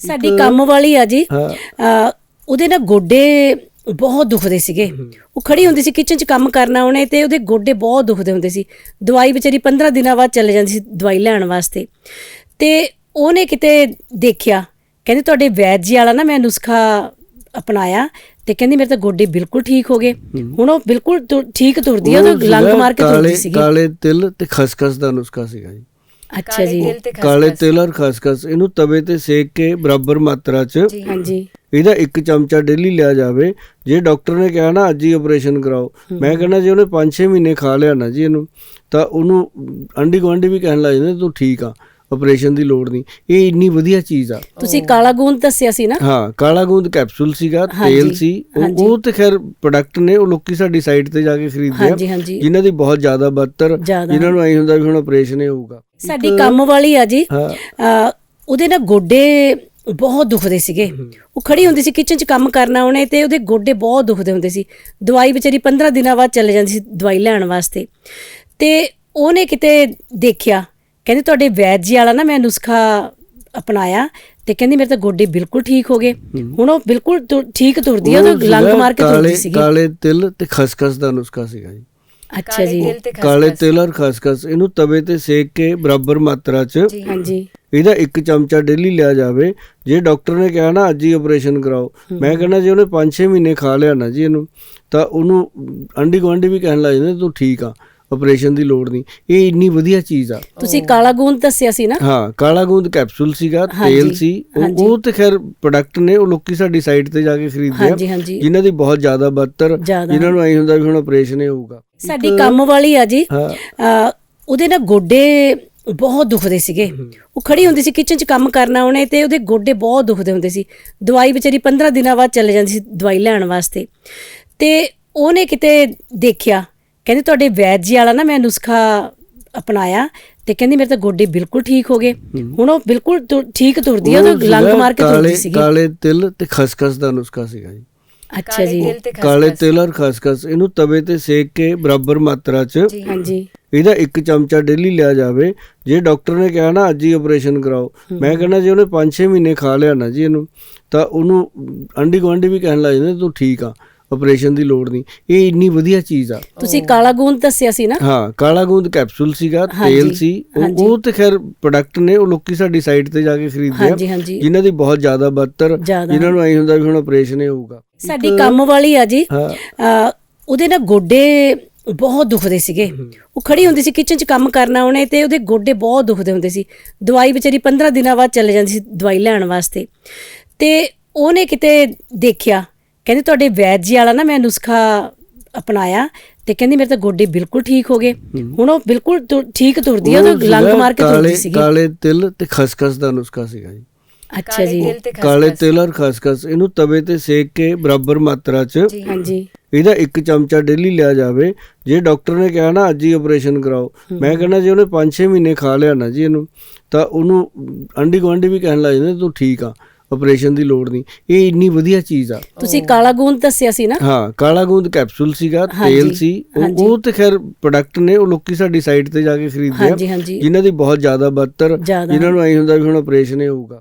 ਸਾਡੀ ਕੰਮ ਵਾਲੀ ਆ ਜੀ। ਉਹਦੇ ਨਾ ਗੋਡੇ ਬਹੁਤ ਦੁਖਦੇ ਸੀਗੇ। ਉਹ ਖੜੀ ਹੁੰਦੀ ਸੀ ਕਿਚਨ 'ਚ ਕੰਮ ਕਰਨਾ ਉਹਨੇ ਤੇ ਉਹਦੇ ਗੋਡੇ ਬਹੁਤ ਦੁਖਦੇ ਹੁੰਦੇ ਸੀ। ਦਵਾਈ ਵਿਚਾਰੀ 15 ਦਿਨਾਂ ਬਾਅਦ ਚਲੇ ਜਾਂਦੀ ਸੀ ਦਵਾਈ ਲੈਣ ਵਾਸਤੇ। ਤੇ ਉਹਨੇ ਕਿਤੇ ਦੇਖਿਆ ਕਹਿੰਦੇ ਤੁਹਾਡੇ ਵੈਦ ਜੀ ਵਾਲਾ ਨਾ ਮੈਂ ਨੁਸਖਾ ਅਪਣਾਇਆ ਤੇ ਕਹਿੰਦੀ ਮੇਰੇ ਤਾਂ ਗੋਡੇ ਬਿਲਕੁਲ ਠੀਕ ਹੋ ਗਏ। ਹੁਣ ਉਹ ਬਿਲਕੁਲ ਠੀਕ ਤੁਰਦੀ ਆ ਉਹ ਲੰਗ ਮਾਰ ਕੇ ਤੁਰਦੀ ਸੀਗੀ। ਕਾਲੇ ਤਿਲ ਤੇ ਖਸਖਸ ਦਾ ਨੁਸਖਾ ਸੀਗਾ ਜੀ। ਅੱਛਾ ਜੀ। ਕਾਲੇ ਤਿਲ ਔਰ ਖਸਖਸ ਇਹਨੂੰ ਤਵੇ ਤੇ ਸੇਕ ਕੇ ਬਰਾਬਰ ਮਾਤਰਾ 'ਚ ਹਾਂਜੀ। ਇਹਦਾ ਇੱਕ ਚਮਚਾ ਡੇਲੀ ਲਿਆ ਜਾਵੇ। ਜੇ ਡਾਕਟਰ ਨੇ ਕਿਹਾ ਨਾ ਅੱਜ ਹੀ ਆਪਰੇਸ਼ਨ ਕਰਾਓ। ਮੈਂ ਕਹਿੰਦਾ ਜੇ ਉਹਨੇ 5-6 ਮਹੀਨੇ ਖਾ ਲਿਆ ਨਾ ਜੀ ਇਹਨੂੰ ਤਾਂ ਉਹਨੂੰ ਆਂਢੀ ਗੁਆਂਢੀ ਵੀ ਕਹਿਣ ਲੱਗ ਜਾਂਦੇ ਤੂੰ ਠੀਕ ਆ। ਆਪਰੇਸ਼ਨ ਦੀ ਲੋੜ ਨਹੀਂ। ਇਹ ਇੰਨੀ ਵਧੀਆ ਚੀਜ਼ ਆ। ਤੁਸੀਂ ਕਾਲਾ ਗੂੰਦ ਦੱਸਿਆ ਸੀ ਨਾ? ਹਾਂ ਕਾਲਾ ਗੂੰਦ ਕੈਪਸੂਲ ਸੀਗਾ ਤੇਲ ਸੀ। ਉਹ- ਤੇ ਖੈਰ ਪ੍ਰੋਡਕਟ ਨੇ ਉਹ ਲੋਕੀ ਸਾਡੀ ਸਾਈਟ ਤੇ ਜਾ ਕੇ ਖਰੀਦਦੇ ਆ। ਜਿਨ੍ਹਾਂ ਦੀ ਬਹੁਤ ਜ਼ਿਆਦਾ ਬਦਤਰ। ਜਿਨ੍ਹਾਂ ਨੂੰ ਐ ਹੁੰਦਾ ਵੀ ਹੁਣ ਆਪਰੇਸ਼ਨ ਹੀ ਹੋਊਗਾ। ਸਾਡੀ ਕੰਮ ਵਾਲੀ ਆ ਜੀ। ਉਹਦੇ ਨਾ ਗੋਡੇ ਬਹੁਤ ਦੁਖਦੇ ਸੀਗੇ। ਉਹ ਖੜੀ ਹੁੰਦੀ ਸੀ ਕਿਚਨ 'ਚ ਕੰਮ ਕਰਨਾ ਉਹਨੇ ਤੇ ਉਹਦੇ ਗੋਡੇ ਬਹੁਤ ਦੁਖਦੇ ਹੁੰਦੇ ਸੀ। ਦਵਾਈ ਵਿਚਾਰੀ 15 ਦਿਨਾਂ ਬਾਅਦ ਚਲੇ ਜਾਂਦੀ ਸੀ ਦਵਾਈ ਲੈਣ ਵਾਸਤੇ। ਤੇ ਉਹਨੇ ਕਿਤੇ ਦੇਖਿਆ ਕਹਿੰਦੇ ਤੁਹਾਡੇ ਵੈਦ ਜੀ ਵਾਲਾ ਨਾ ਮੈਂ ਨੁਸਖਾ ਅਪਣਾਇਆ ਤੇ ਕਹਿੰਦੀ ਮੇਰੇ ਤਾਂ ਗੋਡੇ ਬਿਲਕੁਲ ਠੀਕ ਹੋ ਗਏ। ਹੁਣ ਉਹ ਬਿਲਕੁਲ ਠੀਕ ਤੁਰਦੀ ਆ ਉਹ ਲੰਗ ਮਾਰ ਕੇ ਕਾਲੇ ਤੁਰਦੀ ਸੀਗੀ। ਕਾਲੇ ਤਿਲ ਤੇ ਖਸਖਸ ਦਾ ਨੁਸਖਾ ਸੀਗਾ ਜੀ। ਅੱਛਾ ਜੀ। ਕਾਲੇ ਤਿਲ ਔਰ ਖਸਖਸ ਇਹਨੂੰ ਤਵੇ ਤੇ ਸੇਕ ਕੇ ਬਰਾਬਰ ਮਾਤਰਾ 'ਚ ਹਾਂਜੀ। ਇਹਦਾ ਇੱਕ ਚਮਚਾ ਡੇਲੀ ਲਿਆ ਜਾਵੇ। ਜੇ ਡਾਕਟਰ ਨੇ ਕਿਹਾ ਨਾ ਅੱਜ ਹੀ ਆਪਰੇਸ਼ਨ ਕਰਾਓ। ਮੈਂ ਕਹਿੰਦਾ ਜੇ ਉਹਨੇ 5-6 ਮਹੀਨੇ ਖਾ ਲਿਆ ਨਾ ਜੀ ਇਹਨੂੰ ਤਾਂ ਉਹਨੂੰ ਆਂਢੀ ਗੁਆਂਢੀ ਵੀ ਕਹਿਣ ਲੱਗ ਜਾਂਦੇ ਤੂੰ ਠੀਕ ਆ। ਆਪਰੇਸ਼ਨ ਦੀ ਲੋੜ ਨਹੀਂ। ਇਹ ਇੰਨੀ ਵਧੀਆ ਚੀਜ਼ ਆ। ਤੁਸੀਂ ਕਾਲਾ ਗੂੰਦ ਦੱਸਿਆ ਸੀ ਨਾ? ਹਾਂ ਕਾਲਾ ਗੂੰਦ ਕੈਪਸੂਲ ਸੀਗਾ ਤੇਲ ਸੀ। ਉਹ- ਤੇ ਖੈਰ ਪ੍ਰੋਡਕਟ ਨੇ ਉਹ ਲੋਕੀ ਸਾਡੀ ਸਾਈਟ ਤੇ ਜਾ ਕੇ ਖਰੀਦਦੇ ਆ। ਜਿਨ੍ਹਾਂ ਦੀ ਬਹੁਤ ਜ਼ਿਆਦਾ ਬਦਤਰ। ਜਿਨ੍ਹਾਂ ਨੂੰ ਐ ਹੁੰਦਾ ਵੀ ਹੁਣ ਆਪਰੇਸ਼ਨ ਹੀ ਹੋਊਗਾ। ਸਾਡੀ ਕੰਮ ਵਾਲੀ ਆ ਜੀ। ਉਹਦੇ ਨਾ ਗੋਡੇ ਬਹੁਤ ਦੁਖਦੇ ਸੀਗੇ। ਉਹ ਖੜੀ ਹੁੰਦੀ ਸੀ ਕਿਚਨ 'ਚ ਕੰਮ ਕਰਨਾ ਉਹਨੇ ਤੇ ਉਹਦੇ ਗੋਡੇ ਬਹੁਤ ਦੁਖਦੇ ਹੁੰਦੇ ਸੀ। ਦਵਾਈ ਵਿਚਾਰੀ 15 ਦਿਨਾਂ ਬਾਅਦ ਚਲੇ ਜਾਂਦੀ ਸੀ ਦਵਾਈ ਲੈਣ ਵਾਸਤੇ। ਤੇ ਉਹਨੇ ਕਿਤੇ ਦੇਖਿਆ ਕਹਿੰਦੇ ਤੁਹਾਡੇ ਵੈਦ ਜੀ ਵਾਲਾ ਨਾ ਮੈਂ ਨੁਸਖਾ ਅਪਣਾਇਆ ਤੇ ਕਹਿੰਦੀ ਮੇਰੇ ਤਾਂ ਗੋਡੇ ਬਿਲਕੁਲ ਠੀਕ ਹੋ ਗਏ। ਹੁਣ ਉਹ ਬਿਲਕੁਲ ਠੀਕ ਤੁਰਦੀ ਆ ਉਹ ਲੰਗ ਮਾਰ ਕੇ ਕਾਲੇ ਤੁਰਦੀ ਸੀਗੀ। ਕਾਲੇ ਤਿਲ ਤੇ ਖਸਖਸ ਦਾ ਨੁਸਖਾ ਸੀਗਾ ਜੀ। ਅੱਛਾ ਜੀ। ਕਾਲੇ ਤਿਲ ਔਰ ਖਸਖਸ ਇਹਨੂੰ ਤਵੇ ਤੇ ਸੇਕ ਕੇ ਬਰਾਬਰ ਮਾਤਰਾ 'ਚ ਹਾਂਜੀ। ਇਹਦਾ ਇੱਕ ਚਮਚਾ ਡੇਲੀ ਲਿਆ ਜਾਵੇ। ਜੇ ਡਾਕਟਰ ਨੇ ਕਿਹਾ ਨਾ ਅੱਜ ਹੀ ਆਪਰੇਸ਼ਨ ਕਰਾਓ। ਮੈਂ ਕਹਿੰਦਾ ਜੇ ਉਹਨੇ 5-6 ਮਹੀਨੇ ਖਾ ਲਿਆ ਨਾ ਜੀ ਇਹਨੂੰ ਤਾਂ ਉਹਨੂੰ ਆਂਢੀ ਗੁਆਂਢੀ ਵੀ ਕਹਿਣ ਲੱਗ ਜਾਂਦੇ ਤੂੰ ਠੀਕ ਆ। ਆਪਰੇਸ਼ਨ ਦੀ ਲੋੜ ਨਹੀਂ। ਇਹ ਇੰਨੀ ਵਧੀਆ ਚੀਜ਼ ਆ। ਤੁਸੀਂ ਕਾਲਾ ਗੂੰਦ ਦੱਸਿਆ ਸੀ ਨਾ? ਹਾਂ ਕਾਲਾ ਗੂੰਦ ਕੈਪਸੂਲ ਸੀਗਾ ਤੇਲ ਸੀ। ਉਹ- ਤੇ ਖੈਰ ਪ੍ਰੋਡਕਟ ਨੇ ਉਹ ਲੋਕੀ ਸਾਡੀ ਸਾਈਟ ਤੇ ਜਾ ਕੇ ਖਰੀਦਦੇ ਆ। ਜਿਨ੍ਹਾਂ ਦੀ ਬਹੁਤ ਜ਼ਿਆਦਾ ਬਦਤਰ। ਜਿਨ੍ਹਾਂ ਨੂੰ ਐ ਹੁੰਦਾ ਵੀ ਹੁਣ ਆਪਰੇਸ਼ਨ ਹੀ ਹੋਊਗਾ। ਸਾਡੀ ਕੰਮ ਵਾਲੀ ਆ ਜੀ। ਉਹਦੇ ਨਾ ਗੋਡੇ ਬਹੁਤ ਦੁਖਦੇ ਸੀਗੇ। ਉਹ ਖੜੀ ਹੁੰਦੀ ਸੀ ਕਿਚਨ 'ਚ ਕੰਮ ਕਰਨਾ ਉਹਨੇ ਤੇ ਉਹਦੇ ਗੋਡੇ ਬਹੁਤ ਦੁਖਦੇ ਹੁੰਦੇ ਸੀ। ਦਵਾਈ ਵਿਚਾਰੀ 15 ਦਿਨਾਂ ਬਾਅਦ ਚਲੇ ਜਾਂਦੀ ਸੀ ਦਵਾਈ ਲੈਣ ਵਾਸਤੇ। ਤੇ ਉਹਨੇ ਕਿਤੇ ਦੇਖਿਆ ਕਹਿੰਦੇ ਤੁਹਾਡੇ ਵੈਦ ਜੀ ਵਾਲਾ ਨਾ ਮੈਂ ਨੁਸਖਾ ਅਪਣਾਇਆ ਤੇ ਕਹਿੰਦੀ ਮੇਰੇ ਤਾਂ ਗੋਡੇ ਬਿਲਕੁਲ ਠੀਕ ਹੋ ਗਏ। ਹੁਣ ਉਹ ਬਿਲਕੁਲ ਠੀਕ ਤੁਰਦੀ ਆ ਉਹ ਲੰਗ ਮਾਰ ਕੇ ਕਾਲੇ ਤੁਰਦੀ ਸੀਗੀ। ਕਾਲੇ ਤਿਲ ਤੇ ਖਸਖਸ ਦਾ ਨੁਸਖਾ ਸੀਗਾ ਜੀ। ਅੱਛਾ ਜੀ। ਕਾਲੇ ਤਿਲ ਔਰ ਖਸਖਸ ਇਹਨੂੰ ਤਵੇ ਤੇ ਸੇਕ ਕੇ ਬਰਾਬਰ ਮਾਤਰਾ 'ਚ ਹਾਂਜੀ। ਇਹਦਾ ਇੱਕ ਚਮਚਾ ਡੇਲੀ ਲਿਆ ਜਾਵੇ। ਜੇ ਡਾਕਟਰ ਨੇ ਕਿਹਾ ਨਾ ਅੱਜ ਹੀ ਆਪਰੇਸ਼ਨ ਕਰਾਓ। ਮੈਂ ਕਹਿੰਦਾ ਜੇ ਉਹਨੇ 5-6 ਮਹੀਨੇ ਖਾ ਲਿਆ ਨਾ ਜੀ ਇਹਨੂੰ ਤਾਂ ਉਹਨੂੰ ਆਂਢੀ ਗੁਆਂਢੀ ਵੀ ਕਹਿਣ ਲੱਗ ਜਾਂਦੇ ਤੂੰ ਠੀਕ ਆ। ਆਪਰੇਸ਼ਨ ਦੀ ਲੋੜ ਨਹੀਂ। ਇਹ ਇੰਨੀ ਵਧੀਆ ਚੀਜ਼ ਆ। ਤੁਸੀਂ ਕਾਲਾ ਗੂੰਦ ਦੱਸਿਆ ਸੀ ਨਾ? ਹਾਂ ਕਾਲਾ ਗੂੰਦ ਕੈਪਸੂਲ ਸੀਗਾ ਤੇਲ ਸੀ। ਉਹ- ਤੇ ਖੈਰ ਪ੍ਰੋਡਕਟ ਨੇ ਉਹ ਲੋਕੀ ਸਾਡੀ ਸਾਈਟ ਤੇ ਜਾ ਕੇ ਖਰੀਦਦੇ ਆ। ਜਿਨ੍ਹਾਂ ਦੀ ਬਹੁਤ ਜ਼ਿਆਦਾ ਬਦਤਰ। ਜਿਨ੍ਹਾਂ ਨੂੰ ਐ ਹੁੰਦਾ ਵੀ ਹੁਣ ਆਪਰੇਸ਼ਨ ਹੀ ਹੋਊਗਾ।